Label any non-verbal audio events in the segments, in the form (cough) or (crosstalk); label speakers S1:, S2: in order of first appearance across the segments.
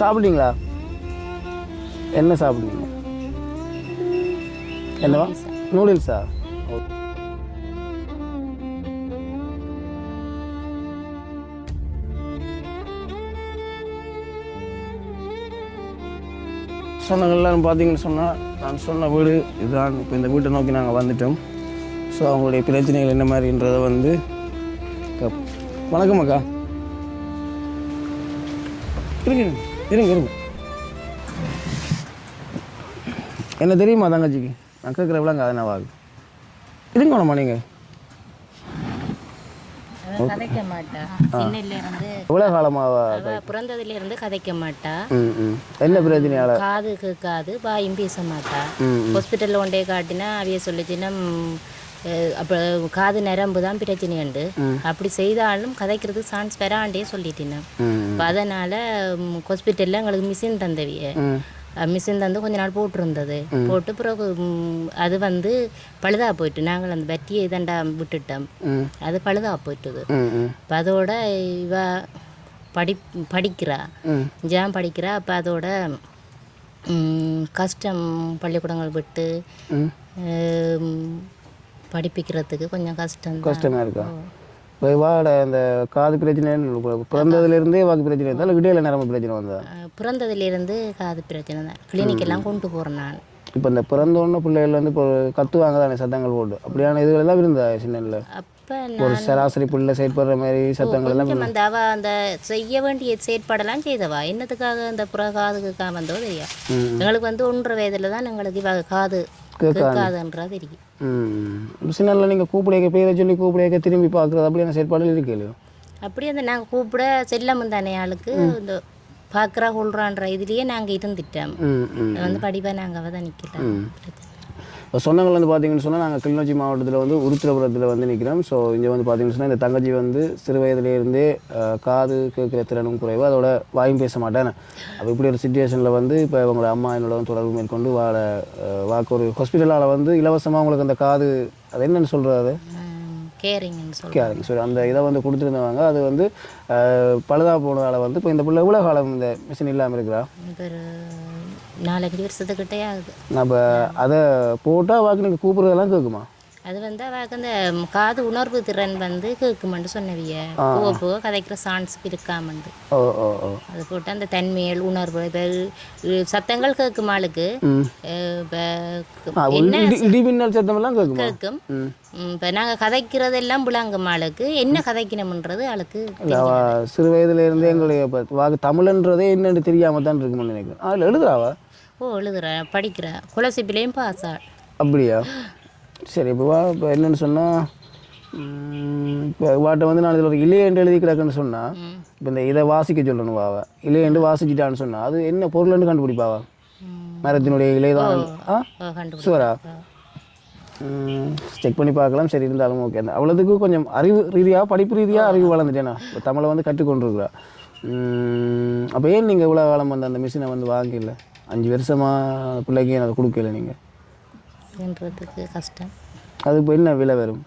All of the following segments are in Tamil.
S1: சாப்பிட்டீங்களா என்ன சாப்பிட்டீங்க என்னவா? நூடுல்ஸா? சொன்னங்கள்லாம் பார்த்தீங்கன்னு சொன்னால் நான் சொன்ன வீடு இதுதான். இப்போ இந்த வீட்டை நோக்கி நாங்கள் வந்துட்டோம். ஸோ அவங்களுடைய பிரச்சனைகள் என்ன மாதிரின்றதை வந்து கப்- வணக்கம் அக்கா. இருங்க இருங்க இருங்க. என்ன தெரியுமா தங்கச்சிக்கு? நான் கேட்குற விலங்க அதை வாங்க இருங்க வேணாமா நீங்கள்
S2: கதைக்க மாட்டா. சின்னல இருந்து பிறந்ததுல இருந்து கதைக்க மாட்டா.
S1: என்ன பிரச்சனையால?
S2: காது கேட்காது வாயும் பேச மாட்டா. ஹாஸ்பிட்டலில் கொண்டே காட்டினா அவைய சொல்லிச்சுன்னா அப்போ காது நரம்பு தான் பிரச்சனையுண்டு. அப்படி செய்தாலும் கதைக்கிறதுக்கு சான்ஸ் வராண்டே சொல்லிட்டேன்
S1: ம்
S2: அப்போ அதனால் ஹாஸ்பிட்டலில் எங்களுக்கு மிஷின் தந்தவிய. மிஷின் தந்து கொஞ்ச நாள் போட்டிருந்தது. போட்டு பிறகு அது வந்து பழுதா போயிட்டு நாங்கள் அந்த பட்டியை இதாண்டா விட்டுட்டோம். அது பழுதா போயிட்டுது. அப்போ அதோட இவ படி படிக்கிறா. ஜாம் படிக்கிறா. அப்போ அதோட கஷ்டம் பள்ளிக்கூடங்கள் விட்டு படிப்பிக்கிறதுக்கு கொஞ்சம் கஷ்டம்
S1: கஷ்டமாக இருக்கா? இப்போ வாட அந்த காது பிரச்சனை பிறந்ததுலேருந்தே வாக்கு பிரச்சனை இருந்தால் இடையில நரம்பு பிரச்சனை வந்தா
S2: பிறந்ததுலேருந்து காது பிரச்சனை தான். கிளினிக்கெல்லாம் கொண்டு போகிறேன் நான்.
S1: இப்போ இந்த பிறந்தோடனே பிள்ளைகள் வந்து இப்போ கத்துவாங்க தானே சத்தங்கள் போட்டு? அப்படியான இதுகள் எல்லாம் இருந்தா
S2: அப்போ
S1: ஒரு சராசரி பிள்ளை செயற்படுற மாதிரி சத்தங்கள் எல்லாம்
S2: அந்த அவ அந்த செய்ய வேண்டிய செயற்பாடெல்லாம் செய்தவா? என்னத்துக்காக அந்த புற காதுக்காக வந்தோ தெரியா
S1: ம்.
S2: எங்களுக்கு வந்து ஒன்றரை வயதுல தான் எங்களுக்கு இவ காது கேட்காதுன்றா தெரியும்
S1: ம். சின்னல நீங்கள் கூப்பிடைக்க பேரை சொல்லி கூப்பிடைக்க திரும்பி பார்க்குறது அப்படியான செயற்பாடுகள் இருக்கு இல்லையோ?
S2: அப்படியே அந்த நாங்கள் கூப்பிட செல்லமும் தானே ஆளுக்கு. இந்த பார்க்குறா கொள்றான்ற இதுலேயே நாங்கள் இருந்துட்டோம். வந்து படிப்பாக நாங்கள் அவள் தான் நிற்கலாம்
S1: இப்போ சொன்னவங்க வந்து பார்த்தீங்கன்னு சொன்னால் நாங்கள் கிளிநொச்சி மாவட்டத்தில் வந்து உருத்திரபுரத்தில் வந்து நிற்கிறோம். ஸோ இங்கே வந்து பார்த்தீங்கன்னு சொன்னால் இந்த தங்கச்சி வந்து சிறு வயதிலேருந்தே காது கேட்குற திறனும் குறைவு. அதோட வாயும் பேச மாட்டேன் அப்போ இப்படி ஒரு சுச்சுவேஷனில் வந்து இப்போ இவங்களோட அம்மா என்னோட வந்து தொடர்பு மேற்கொண்டு வாழ வாக்கு ஒரு ஹாஸ்பிட்டலால் வந்து இலவசமாக உங்களுக்கு அந்த காது அது என்னன்னு சொல்கிறது
S2: கேரிங்னு
S1: கேரிங் ஸோ அந்த இதை வந்து கொடுத்துருந்தவங்க. அது வந்து அஹ், பழுதா போனதால் வந்து இப்போ இந்த பிள்ளை எவ்வளோ காலம் இந்த மிஷின் இல்லாமல் இருக்கிறா?
S2: நாலஞ்சு வருஷத்துக்கிட்டே ஆகுது.
S1: நம்ம அதை போட்டால் வாக்கு நீங்கள் கூப்பிட்றதெல்லாம் கேட்குமா
S2: அது வந்து அவளுக்கு அந்த காது உணர்வு திறன் வந்து கேட்குமெண்டு சொன்னவிய. போக போக கதைக்கிற சான்ஸ் இருக்காமண்டு.
S1: ஓ ஓ ஓ.
S2: அது போட்டு அந்த தன்மைகள் உணர்வு இப்போ சத்தங்கள் கேட்கும் ஆளுக்கு?
S1: கேட்குமா
S2: இப்போ நாங்கள் கதைக்கிறதெல்லாம் விளங்கும் ஆளுக்கு? என்ன கதைக்கணும்ன்றது ஆளுக்கு
S1: சிறு வயதுலேருந்தே எங்களுடைய இப்போ வாக்கு தமிழ்ன்றதே என்னன்னு தெரியாமல் தான் இருக்கும்னு நினைக்கிறேன். அதில் எழுதுறாவா
S2: ஓ எழுதுறா படிக்கிறா. குலசிப்பிலையும் பாஸ் ஆள்
S1: அப்படியா? சரி இப்போ வா இப்போ என்னன்னு சொன்னால் இப்போ வாட்டை வந்து நான் இதில் ஒரு இலையண்டு எழுதி கிடக்குன்னு சொன்னால் இப்போ இந்த இதை வாசிக்க சொல்லணும் வாவ இலையண்டு வாசிச்சிட்டான்னு சொன்னால் அது என்ன பொருள்னு கண்டுபிடிப்பாவா மரத்தினுடைய இலை தான் ஆ? சுவரா? செக் பண்ணி பார்க்கலாம். சரி இருந்தாலும் ஓகே அந்த அவ்வளோதுக்கு கொஞ்சம் அறிவு ரீதியாக படிப்பு ரீதியாக அறிவு வளர்ந்துட்டேனா? இப்போ தமிழை வந்து கற்றுக்கொண்டிருக்கிறா. அப்போ ஏன் நீங்கள் இவ்வளோ காலம் வந்து அந்த மிஷினை வந்து வாங்கல? அஞ்சு வருஷமாக பிள்ளைக்கு அதை கொடுக்கல நீங்கள்
S2: என்றதுக்கு கஷ்டம்.
S1: அது இப்போ என்ன விலை வரும்?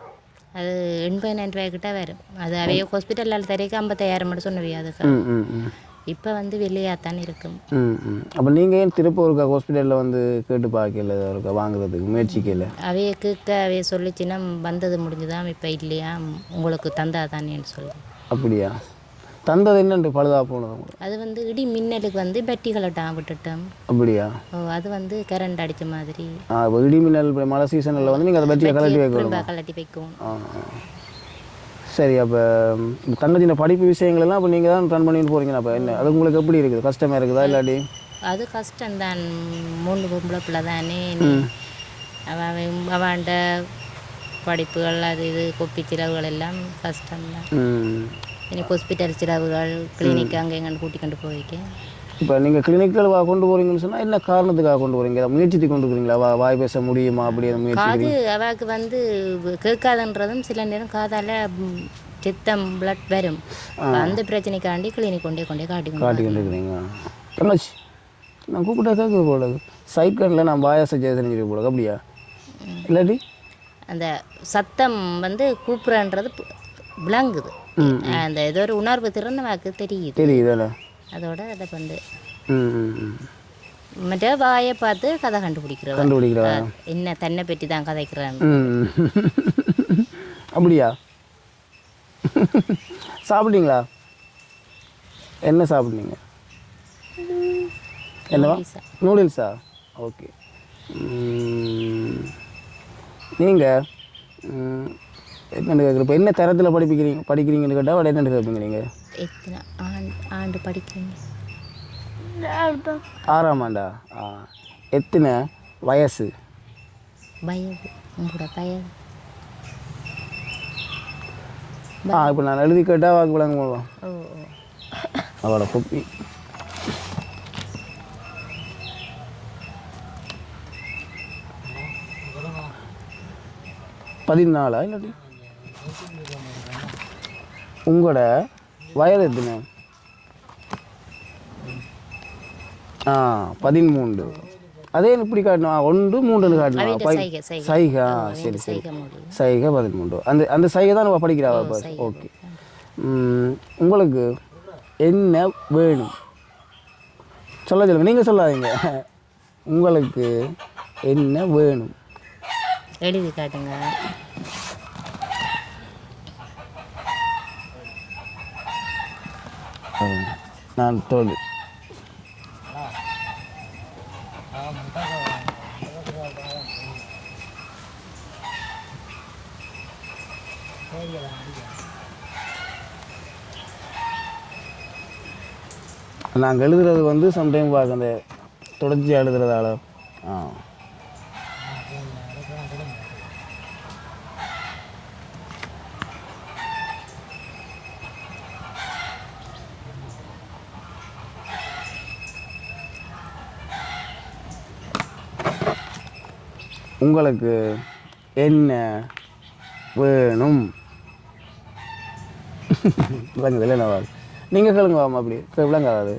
S2: அது எண்பதாயிரம் ரூபாய்க்கிட்ட வரும். அது அவைய ஹாஸ்பிட்டலில் தரைக்கு ஐம்பத்தாயிரம் மட்டும் சொன்னவியா அதுக்கு? இப்போ வந்து வெளியாகத்தான் இருக்கும்.
S1: ம் ம். அப்போ நீங்கள் ஏன் திருப்ப ஒருக்கா ஹாஸ்பிட்டலில் வந்து கேட்டு பார்க்கல ஒருக்கா வாங்குறதுக்கு முயற்சிக்கல?
S2: அவைய கேட்க அவைய சொல்லிச்சுன்னா வந்தது முடிஞ்சுதான் இப்போ இல்லையா? உங்களுக்கு தந்தா தானேன்னு சொல்லி.
S1: அப்படியா? தந்தது என்னண்டு பழுதா போனது
S2: அது வந்து இடி மின்னலுக்கு வந்து பெட்டிகளைட்டான் விட்டுட்டோம்.
S1: அப்படியா?
S2: ஓ அது வந்து கரண்ட் அடித்த மாதிரி.
S1: ஆ இப்போ இடி மின்னல் இப்ப மழை சீசனில் வந்து நீங்கள் அதை பற்றியை கலட்டி வைக்கணும்?
S2: கலட்டி வைக்கும்.
S1: சரி அப்போ தங்கச்சின படிப்பு விஷயங்கள் எல்லாம் அப்போ நீங்கள் தான் ரன் பண்ணிட்டு போகிறீங்க அப்போ என்ன? அது உங்களுக்கு எப்படி இருக்குது? கஷ்டமாக இருக்குதா இல்லாட்டி?
S2: அது கஷ்டம்தான். மூணு பொம்பளை பிள்ளை தானே அவன் அவன்ட படிப்புகள் அது இது கொப்பி செலவுகள் எல்லாம் கஷ்டம்தான்.
S1: ம்.
S2: எனக்கு ஹாஸ்பிட்டல் செலவுகள் கிளினிக் அங்கே எங்கன்னு கூட்டிக்கொண்டு போய்க்க
S1: இப்போ நீங்கள் கிளினிக்கில் வா கொண்டு போகிறீங்கன்னு சொன்னால் என்ன காரணத்துக்காக கொண்டு போகிறீங்க அதை முயற்சித்து கொண்டு இருக்கிறீங்களா வா வாய் பேச முடியுமா அப்படி அதை முயற்சி
S2: காது வந்து கேட்காதுன்றதும் சில நேரம் காதால் சித்தம் பிளட் வரும் அந்த பிரச்சனைக்காண்டி கிளினிக் கொண்டே கொண்டே காட்டி கொண்டு
S1: காட்டி கொண்டு இருக்கிறீங்க தங்கச்சி நான் கூப்பிட்டா கேட்க போல சைக்கிளில் நான் செய்ய தெரிஞ்சிருக்க போல அப்படியா இல்லாட்டி
S2: அந்த சத்தம் வந்து கூப்பிட்றன்றது விளங்குது. அந்த ஏதோ ஒரு உணர்வு திறன் வாக்கு தெரியுது.
S1: தெரியுதானே
S2: அதோட அதை
S1: ம்
S2: மற்ற வாயை பார்த்து கதை கண்டுபிடிக்கிறவ.
S1: கண்டுபிடிக்கிறவா.
S2: என்ன தன்னை பற்றி தான் கதைக்கிறான்
S1: அப்படியா? சாப்பிட்டீங்களா? என்ன சாப்பிட்டீங்க? என்னவா? நூடுல்ஸா ஓகே நீங்கள் என்னென்னு கேட்குற இப்போ என்ன தரத்தில் படிப்பிக்கிறீங்க? படிக்கிறீங்கன்னு கேட்டால் அவட என்னென்னு கேட்பீங்க நீங்கள்
S2: எத்தனை ஆண்டு படிக்கிறீங்க?
S1: ஆறாம் ஆண்டா? ஆ. எத்தனை வயசு?
S2: வயது. உங்களோட வயது.
S1: ஆ இப்போ நான் எழுதி கேட்டால் வாக்கு விளங்க போடுவோம் அவளோட குப்பி. பதினாலா இல்லாட்டி? உங்களோட வயது எத்தனை? ஆ பதிமூன்று. அதே இப்படி காட்டணும் ஒன்று மூன்றுன்னு காட்டணும்
S2: சைகை
S1: சரி சரி.
S2: சைகை
S1: பதிமூன்று. அந்த அந்த சைகை தான் நம்ம படிக்கிறாவா இப்போ ஓகே. உங்களுக்கு என்ன வேணும்? சொல்ல சொல்லுங்க. நீங்கள் சொல்லாதீங்க. உங்களுக்கு என்ன வேணும்?
S2: எழுதி காட்டுங்க.
S1: நான் தோல். நாங்கள் எழுதுறது வந்து சம்டைம் பார்க்க அந்த தொடர்ச்சியாக எழுதுறதால. ஆ. உங்களுக்கு என்ன வேணும்? (laughs) விளங்குது என்ன நவால் நீங்கள் கேளுங்க அப்படி. விளங்காது.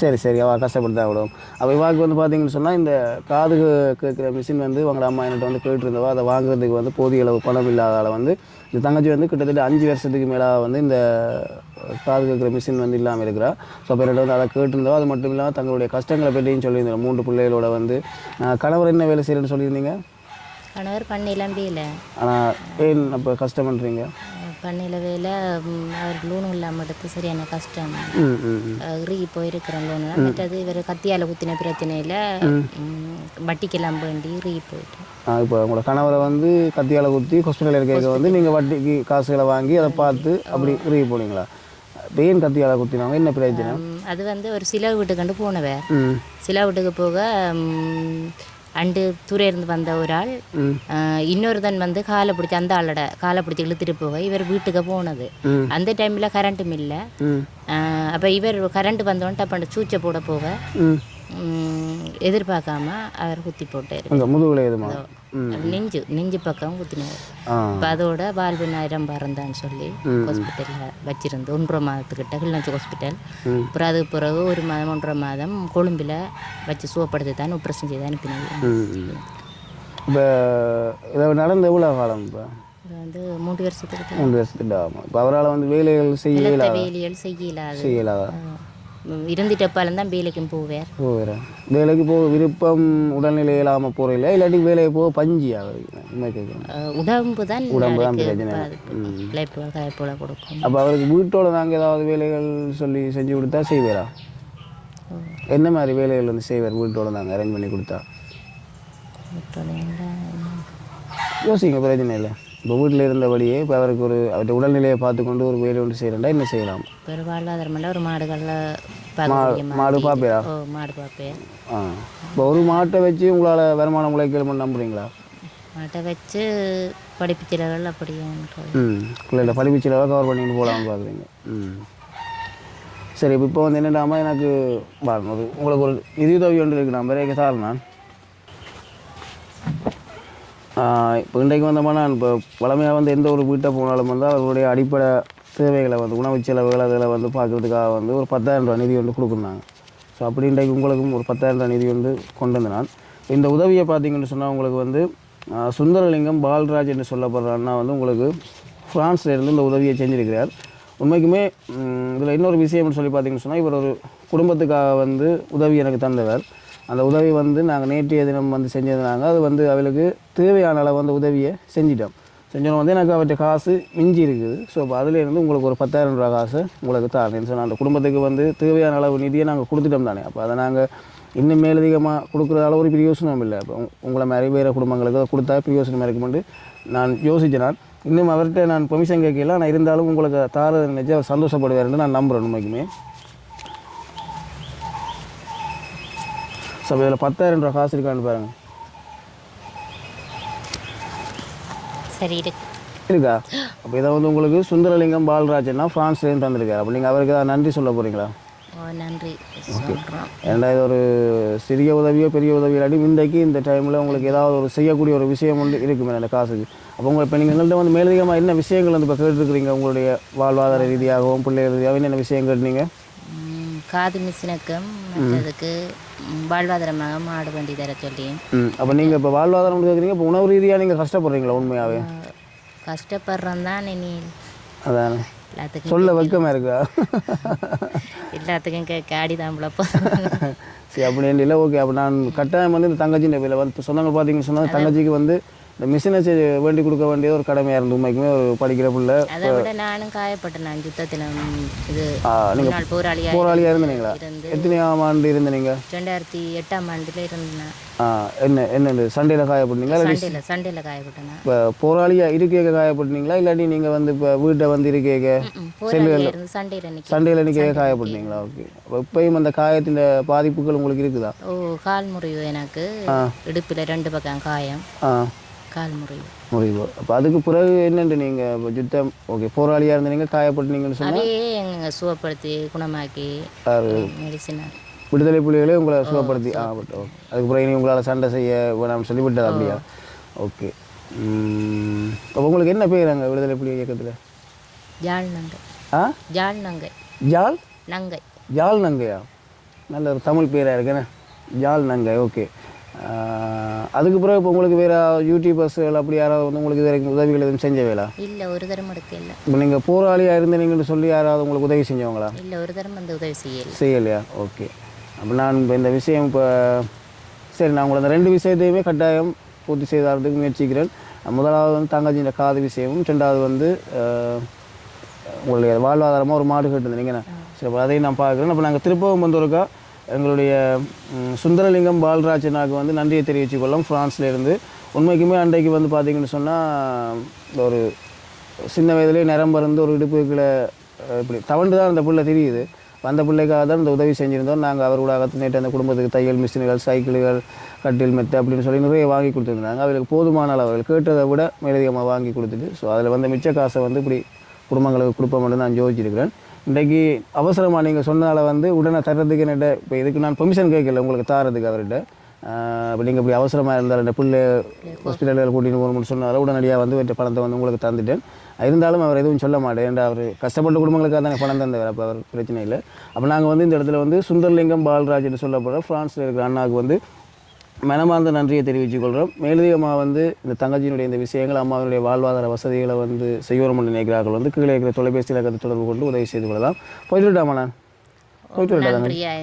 S1: சரி சரி அவள் கஷ்டப்பட்டு தான் விடும். அப்போ இவாக்கு வந்து பார்த்தீங்கன்னு சொன்னால் இந்த காது கேட்குற மிஷின் வந்து அவங்கள அம்மா என்கிட்ட வந்து கேட்டுருந்தவா அதை வாங்குறதுக்கு வந்து போதிய அளவு பணம் இல்லாதால வந்து இந்த தங்கச்சி வந்து கிட்டத்தட்ட அஞ்சு வருஷத்துக்கு மேலே வந்து இந்த காது கேட்குற மிஷின் வந்து இல்லாமல் இருக்கிறா. ஸோ அப்போ வந்து அதை கேட்டிருந்தவா அது மட்டும் இல்லாமல் தங்களுடைய கஷ்டங்களை பற்றியும் சொல்லியிருந்தோம் மூன்று பிள்ளைகளோட வந்து கணவர் என்ன வேலை செய்கிறேன்னு சொல்லியிருந்தீங்க?
S2: கணவர் பண்ணையில் வேலை
S1: ஆனால் ஏன் அப்போ கஷ்டம் பண்ணுறீங்க
S2: பண்ணையில் வேலை அவர் லோனும் இல்லாமல் எடுத்து சரியான கஷ்டம். இறுகி போயிருக்கிறோம் லோனு மற்றது இவர் கத்தியால் குத்தின பிரச்சனையில் வட்டிக்கெல்லாம் வேண்டி இறுகி போயிட்டு
S1: ஆ, இப்போ உங்களோட கணவரை வந்து கத்தியால் குத்தி ஹாஸ்பிட்டலில் இருக்க வந்து நீங்கள் வட்டிக்கு காசுகளை வாங்கி அதை பார்த்து அப்படி உருகி போனீங்களா? ஏன் கத்தியால் குத்தினவங்க என்ன பிரச்சனை?
S2: ம், அது வந்து ஒரு சில வீட்டுக்கு கண்டு போனவர்
S1: ம்.
S2: சில வீட்டுக்கு போக அண்டு தூர இருந்து வந்த ஒரு ஆள். இன்னொருத்தன் வந்து காலை பிடிச்சி அந்த ஆளோட காலை பிடிச்சி இழுத்துட்டு போக இவர் வீட்டுக்கு போனது. அந்த டைமில் கரண்ட்டும் இல்லை. அப்போ இவர் கரண்ட் வந்தோன்ட்டு அப்போ சூச்சை போட போக எதிர்பார்க்காம அவர் குத்தி போட்டார்.
S1: முதுகுல
S2: நெஞ்சு நெஞ்சு பக்கம் குத்தினார் இப்போ அதோட வாழ்வு நேரம் பறந்தான்னு சொல்லி ஹாஸ்பிட்டலில் வச்சிருந்து ஒன்றரை மாதத்துக்கிட்ட கிளிநொச்சி ஹாஸ்பிட்டல். அப்புறம் அதுக்கு பிறகு ஒரு மாதம் ஒன்றரை மாதம் கொழும்பில் வச்சு சுவப்படுத்தி தான் ஆப்ரேஷன் செய்து அனுப்பினது
S1: ம். இப்போ இதை நடந்த எவ்வளோ காலம் இப்போ?
S2: வந்து மூன்று வருஷத்துக்கு
S1: மூன்று வருஷத்துக்கு ஆகும் இப்போ அவரால் வந்து வேலைகள் செய்ய
S2: நிலத்த வேலியல் செய்யலாது.
S1: செய்யலாதா.
S2: இருந்துட்டப்பாலும் தான் வேலைக்கும் போவார்.
S1: போகிறேன் வேலைக்கு போக விருப்பம் உடல்நிலை இல்லாமல் போகிறீங்களா இல்லாட்டி வேலைக்கு போக பஞ்சி
S2: அஹ் உடம்பு தான்
S1: உடம்பு தான் பிரச்சனை.
S2: கலைப்புகளை கொடுக்கும்.
S1: அப்போ அவருக்கு வீட்டோட நாங்கள் ஏதாவது வேலைகள் சொல்லி செஞ்சு கொடுத்தா செய்வாரா? என்ன மாதிரி வேலைகள் வந்து செய்வார் வீட்டோட நாங்கள் அரேஞ்ச் பண்ணி கொடுத்தா? யோசிங்க பிரச்சனை இல்லை. இப்போ வீட்டில் இருந்தபடியே இப்போ அவருக்கு ஒரு அவருடைய உடல்நிலையை பார்த்துக்கொண்டு ஒரு வேலை ஒன்று செய்கிறேன்டா என்ன செய்யலாம்?
S2: ஒரு வாழ்வாதாரமெல்லாம் ஒரு மாடுகளில்
S1: மாடு பார்ப்பீரா
S2: மாடு பார்ப்பேன்
S1: ஆ. இப்போ ஒரு மாட்டை வச்சு உங்களால் வருமானம் உழைக்கணும்னு நம்புறீங்களா?
S2: மாட்டை வச்சு படிப்பு செலவுகள் அப்படியே
S1: ம். பிள்ளைகள படிப்பு செலவாக கவர் பண்ணிட்டு போகலாம்னு பார்க்குறீங்க. ம். சரி இப்போ வந்து என்னடாமா எனக்கு ஒரு உங்களுக்கு ஒரு நிதியுதவி ஒன்று இருக்கு நான் பிறகு சார் நான். இப்போ இன்றைக்கு வந்தோம்னா இப்போ வளமையாக வந்து எந்த ஒரு வீட்டை போனாலும் வந்து அவர்களுடைய அடிப்படை தேவைகளை வந்து உணவு செலவுகள் அதில் வந்து பார்க்குறதுக்காக வந்து ஒரு பத்தாயிரம் ரூபா நிதி வந்து கொடுக்குறாங்க. ஸோ அப்படி இன்றைக்கு உங்களுக்கும் ஒரு பத்தாயிரம் ரூபா நிதி வந்து கொண்டு வந்து நான் இந்த உதவியை பார்த்தீங்கன்னு சொன்னால் உங்களுக்கு வந்து சுந்தரலிங்கம் பால்ராஜ் என்று சொல்லப்படுற அண்ணா வந்து உங்களுக்கு பிரான்ஸ்ல இருந்து இந்த உதவியை செஞ்சிருக்கிறார். உண்மைக்குமே இதில் இன்னொரு விஷயம்னு சொல்லி பார்த்தீங்கன்னு சொன்னால் இவர் ஒரு குடும்பத்துக்காக வந்து உதவி எனக்கு தந்தவர். அந்த உதவி வந்து நாங்கள் நேற்றைய தினம் வந்து செஞ்சிருந்தாங்க அது வந்து அவளுக்கு தேவையான அளவு அந்த உதவியை செஞ்சிட்டோம். செஞ்சோம் வந்து எனக்கு அவர்கிட்ட காசு மிஞ்சி இருக்குது. ஸோ இப்போ அதுலேருந்து உங்களுக்கு ஒரு பத்தாயிரம் ரூபா காசு உங்களுக்கு தரேன் சொன்னால் அந்த குடும்பத்துக்கு வந்து தேவையான அளவு நிதியை நாங்கள் கொடுத்துட்டோம் தானே. அப்போ அதை நாங்கள் இன்னும் மேலதிகமாக கொடுக்குறதால ஒரு பிரயோசனம் இல்லை. இப்போ உங்களை மாதிரி வேறு குடும்பங்களுக்கு அதை கொடுத்தா பிரயோசனமாக இருக்குமெண்டு நான் யோசிச்சேன். நான் இன்னும் அவர்கிட்ட நான் பெர்மிஷன் கேட்கல. நான் இருந்தாலும் உங்களுக்கு தாரதை நினைச்சு அவர் சந்தோஷப்படுவார்னு நான் நம்புகிறேன் உண்மைக்குமே. ஸோ இதில் பத்தாயிரம் ரூபா காசு இருக்கான்னு பாருங்க.
S2: சரி இருக்கு
S1: இருக்கா? அப்போ இதை வந்து உங்களுக்கு சுந்தரலிங்கம் பால்ராஜன்னா ஃப்ரான்ஸ்லேருந்து தந்திருக்காரு. அப்போ நீங்கள் அவருக்கு ஏதாவது நன்றி சொல்ல போகிறீங்களா
S2: நன்றி.
S1: இது ஒரு சிறிய உதவியோ பெரிய உதவியோ இல்லாட்டி இன்றைக்கு இந்த டைமில் உங்களுக்கு ஏதாவது ஒரு செய்யக்கூடிய ஒரு விஷயம் ஒன்று இருக்குமே அந்த காசுக்கு. அப்போ உங்களை இப்போ நீங்கள் எங்கள்கிட்ட வந்து மேலதிகமாக என்ன விஷயங்கள் வந்து இப்போ கேட்டுருக்குறீங்க? உங்களுடைய வாழ்வாதார ரீதியாகவும் பிள்ளை ரீதியாகவும் என்னென்ன விஷயம் கேட்டீங்க
S2: ம், காது மிஷினுக்கும் ம், வாழ்வாதாரமாக மாடு வண்டி தர சொல்லி.
S1: அப்போ நீங்கள் இப்போ வாழ்வாதாரம் கேட்குறீங்க இப்போ உணவு ரீதியாக நீங்கள் கஷ்டப்படுறீங்களா உண்மையாகவே
S2: கஷ்டப்படுறோம் தான் இனி
S1: அதானே.
S2: எல்லாத்துக்கும்
S1: சொல்ல வெக்கமாக இருக்கா?
S2: எல்லாத்துக்கும் கேட்க ஆடிதான் பிழப்போ
S1: சரி அப்படி இல்லை ஓகே. அப்போ நான் கட்டாயம் வந்து இந்த தங்கச்சியின் பேரில் வந்து சொன்னாங்க பார்த்தீங்கன்னு சொன்னால் தங்கச்சிக்கு வந்து இந்த மிஷினை செ- வேண்டி கொடுக்க வேண்டியது ஒரு கடமையாக இருந்து உண்மைக்குமே ஒரு படிக்கிற பிள்ளை.
S2: அதை விட நானும் காயப்பட்டேன் நான் யுத்தத்தில் இது
S1: ஆ, நீங்க
S2: முன்னாள் போராளியாக
S1: போராளியாக இருந்தீங்களா?
S2: இருந்து
S1: எத்தனையாம் ஆண்டு இருந்தீங்க
S2: ரெண்டாயிரத்தி எட்டாம் ஆண்டுல இருந்தேன்
S1: ஆ என்ன என்ன சண்டையில் காயப்பட்டீங்களா
S2: சண்டையில் சண்டையில் காயப்பட்டேன்
S1: இப்போ போராளியாக இருக்கேக்க காயப்பட்டீங்களா? இல்லாட்டி நீங்கள் வந்து இப்போ வீட்டை வந்து
S2: போராளியாக இருந்து சண்டையில்
S1: சண்டையில் நிற்க காயப்பட்டீங்களா? ஓகே. இப்பயும் அந்த காயத்தின் பாதிப்புகள் உங்களுக்கு இருக்குதா?
S2: ஓ கால் முறிவு எனக்கு. இடுப்பில் ரெண்டு பக்கம் காயம்.
S1: ஆ.
S2: கால் முறிவு.
S1: முடிவு அப்போ அதுக்கு பிறகு என்னண்டு நீங்கள் யுத்தம் ஓகே போராளியாக இருந்தீங்க காயப்பட்டீங்கன்னு சொன்னால்
S2: அதையே எங்க சுகப்படுத்தி குணமாக்கி மெடிசின்
S1: விடுதலை புலிகளே உங்களை சுகப்படுத்தி ஆ பட் ஓகே அதுக்கு பிறகு இனி உங்களால் சண்டை செய்ய வேணாம்னு சொல்லி விட்டது அப்படியா? ஓகே அப்போ உங்களுக்கு என்ன பேர் அங்கே விடுதலை புலி இயக்கத்தில்?
S2: ஜாழ் நங்கை.
S1: ஆ?
S2: ஜாழ் நங்கை.
S1: ஜால்?
S2: நங்கை.
S1: ஜால் நங்கையா? நல்ல ஒரு தமிழ் பேராக இருக்குண்ணே ஜால் நங்கை ஓகே அதுக்கு பிறகு இப்போ உங்களுக்கு வேறு யூடியூபர்ஸ்கள் அப்படி யாராவது வந்து உங்களுக்கு இது வரைக்கும் உதவிகள் எதுவும் செஞ்ச வேலா
S2: இல்லை ஒரு தரம் எடுக்க இல்லை.
S1: இப்போ நீங்கள் போராளியாக இருந்தீங்கன்னு சொல்லி யாராவது உங்களுக்கு உதவி செஞ்சவங்களா?
S2: இல்லை ஒரு தரம் அந்த உதவி செய்யலை.
S1: செய்யலையா? ஓகே. அப்போ நான் இப்போ இந்த விஷயம் இப்போ சரி நான் உங்களை அந்த ரெண்டு விஷயத்தையுமே கட்டாயம் பூர்த்தி செய்தாரதுக்கு முயற்சிக்கிறேன். முதலாவது வந்து தங்கச்சியின் காது விஷயமும் ரெண்டாவது வந்து உங்களுடைய வாழ்வாதாரமாக ஒரு மாடு கேட்டுருந்தீங்கண்ணா சரி அதையும் நான் பார்க்குறேன். அப்போ நாங்கள் திருப்பவும் வந்து ஒருக்கா எங்களுடைய சுந்தரலிங்கம் பால்ராஜனாக்கு வந்து நன்றியை தெரிவித்துக் ஃப்ரான்ஸ்லேருந்து உண்மைக்குமே அன்றைக்கு வந்து பார்த்திங்கன்னு சொன்னால் ஒரு சின்ன வயதிலே நிரம்ப இருந்து ஒரு இடுப்புகளை இப்படி தவண்டு தான் அந்த பிள்ளை தெரியுது. அந்த பிள்ளைக்காக தான் இந்த உதவி செஞ்சுருந்தோம். நாங்கள் அவரோட நேற்று அந்த குடும்பத்துக்கு தையல் மிஷின்கள் சைக்கிள்கள் கட்டில் மெத்து அப்படின்னு சொல்லி நிறைய வாங்கி கொடுத்துருந்தாங்க. அவர்களுக்கு போதுமான அளவு அவர்கள் கேட்டதை விட மேலதிகமாக வாங்கி கொடுத்துட்டு ஸோ அதில் வந்து மிச்ச காசை வந்து இப்படி குடும்பங்களுக்கு கொடுப்போம்னு நான் யோசிச்சிருக்கிறேன். இன்றைக்கி அவசரமாக நீங்கள் சொன்னதால் வந்து உடனே தர்றதுக்கு என்னட்ட இப்போ இதுக்கு நான் பெர்மிஷன் கேட்கல உங்களுக்கு தாரதுக்கு அவர்கிட்ட. இப்போ நீங்கள் இப்படி அவசரமாக இருந்தால் இந்த பிள்ளை ஹாஸ்பிட்டலில் கூட்டின்னு போகணும்னு சொன்னால உடனடியாக வந்து வெட்ட பணத்தை வந்து உங்களுக்கு தந்துட்டேன். இருந்தாலும் அவர் எதுவும் சொல்ல மாட்டேன். ஏன்டா அவர் கஷ்டப்பட்ட குடும்பங்களுக்காக தானே பணம் தந்தவர் அப்போ அவர் பிரச்சனை இல்லை. அப்போ நாங்கள் வந்து இந்த இடத்துல வந்து சுந்தர்லிங்கம் பால்ராஜ் என்று சொல்லப்படுற ஃப்ரான்ஸில் இருக்கிற அண்ணாவுக்கு வந்து மனமார்ந்த நன்றியை தெரிவித்துக் கொள்கிறோம். மேலதிகமாக வந்து இந்த தங்கச்சியினுடைய இந்த விஷயங்கள் அம்மாவினுடைய வாழ்வாதார வசதிகளை வந்து என்று நினைக்கிறார்கள். வந்து கீழே இருக்கிற தொலைபேசி இலக்கத்தை தொடர்பு கொண்டு உதவி செய்து கொள்ளலாம். போயிட்டு விட்டாமா நான்?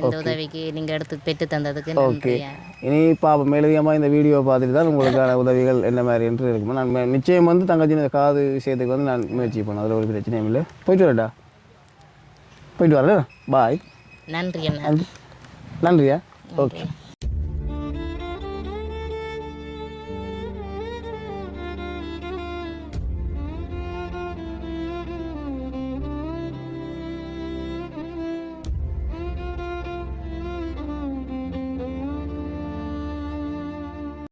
S2: உதவிக்கு நீங்க எடுத்து பெற்று தந்ததுக்கு நன்றியா?
S1: இனி பாப்போம் மேலதிகமாக இந்த வீடியோ பார்த்துட்டு தான் உங்களுக்கான உதவிகள் என்ன மாதிரி என்று இருக்கும்? நான் நிச்சயம் வந்து தங்கச்சியின் இந்த காது விஷயத்துக்கு வந்து நான் முயற்சி பண்ணேன் அதில் ஒரு பிரச்சனையும் இல்லை. போயிட்டு வரட்டா போயிட்டு வரேன். பாய்.
S2: நன்றி.
S1: நன்றியா? ஓகே